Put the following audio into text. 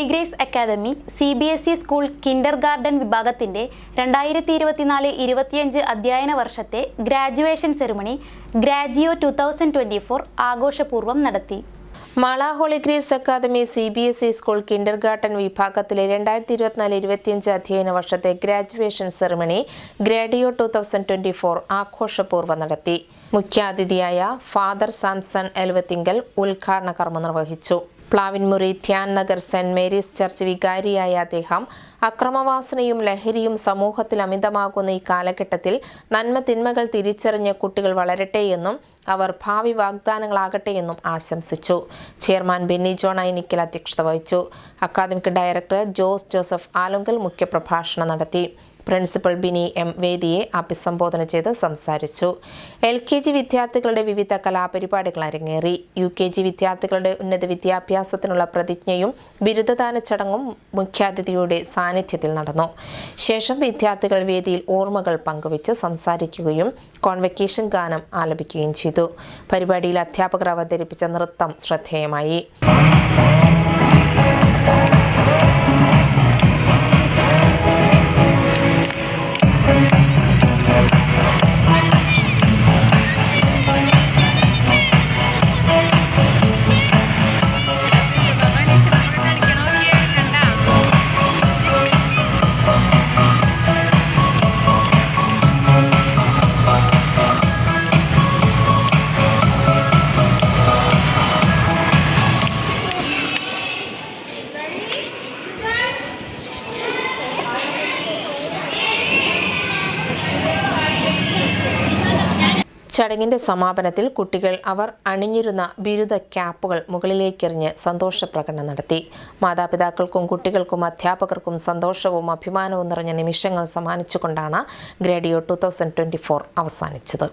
Holy grace academy C B S E school kindergarten വിഭാഗത്തിന്റെ രണ്ടായിരത്തി ഇരുപത്തിനാല് ഇരുപത്തിയഞ്ച് അധ്യയന വർഷത്തെ ഗ്രാജുവേഷൻ സെറിമണി ഗ്രാജിയോ ടു തൗസൻഡ് ട്വന്റി ഫോർ ആഘോഷപൂർവം നടത്തി. Mala holy grace academy C B S E school kindergarten വിഭാഗത്തിലെ രണ്ടായിരത്തി ഇരുപത്തിനാല് ഇരുപത്തിയഞ്ച് അധ്യയന വർഷത്തെ ഗ്രാജുവേഷൻ സെറിമണി ഗ്രേഡിയോ ടു തൗസൻഡ് ട്വന്റി ഫോർ ആഘോഷപൂർവം നടത്തി. മുഖ്യാതിഥിയായ ഫാദർ സാംസൺ എൽവത്തിങ്കൽ ഉദ്ഘാടന കർമ്മം നിർവഹിച്ചു. Plavinmuri Dhyan Nagar saint Mary's church വികാരിയായ അദ്ദേഹം അക്രമവാസനയും ലഹരിയും സമൂഹത്തിൽ അമിതമാകുന്ന ഈ കാലഘട്ടത്തിൽ നന്മ തിന്മകൾ തിരിച്ചറിഞ്ഞ് കുട്ടികൾ വളരട്ടെയെന്നും അവർ ഭാവി വാഗ്ദാനങ്ങളാകട്ടെയെന്നും ആശംസിച്ചു. ചെയർമാൻ ബെന്നി ജോൺ ഐനിക്കൽ അധ്യക്ഷത വഹിച്ചു. Academic director Jose Joseph Alunkal മുഖ്യപ്രഭാഷണം നടത്തി. പ്രിൻസിപ്പൽ ബിനി എം വേദിയെ അഭിസംബോധന ചെയ്ത് സംസാരിച്ചു. എൽ കെ ജി വിദ്യാർത്ഥികളുടെ വിവിധ കലാപരിപാടികൾ അരങ്ങേറി. യു കെ ജി വിദ്യാർത്ഥികളുടെ ഉന്നത വിദ്യാഭ്യാസത്തിനുള്ള പ്രതിജ്ഞയും ബിരുദദാന ചടങ്ങും മുഖ്യാതിഥിയുടെ സാന്നിധ്യത്തിൽ നടന്നു. ശേഷം വിദ്യാർത്ഥികൾ വേദിയിൽ ഓർമ്മകൾ പങ്കുവച്ച് സംസാരിക്കുകയും കോൺവെക്കേഷൻ ഗാനം ആലപിക്കുകയും ചെയ്തു. പരിപാടിയിൽ അധ്യാപകർ അവതരിപ്പിച്ച നൃത്തം ശ്രദ്ധേയമായി. ചടങ്ങിന്റെ സമാപനത്തിൽ കുട്ടികൾ അവർ അണിഞ്ഞിരുന്ന ബിരുദ ക്യാപ്പുകൾ മുകളിലേക്കെറിഞ്ഞ് സന്തോഷ പ്രകടനം നടത്തി. മാതാപിതാക്കൾക്കും കുട്ടികൾക്കും അധ്യാപകർക്കും സന്തോഷവും അഭിമാനവും നിറഞ്ഞ നിമിഷങ്ങൾ സമ്മാനിച്ചുകൊണ്ടാണ് ഗ്രേഡിയോ ടു അവസാനിച്ചത്.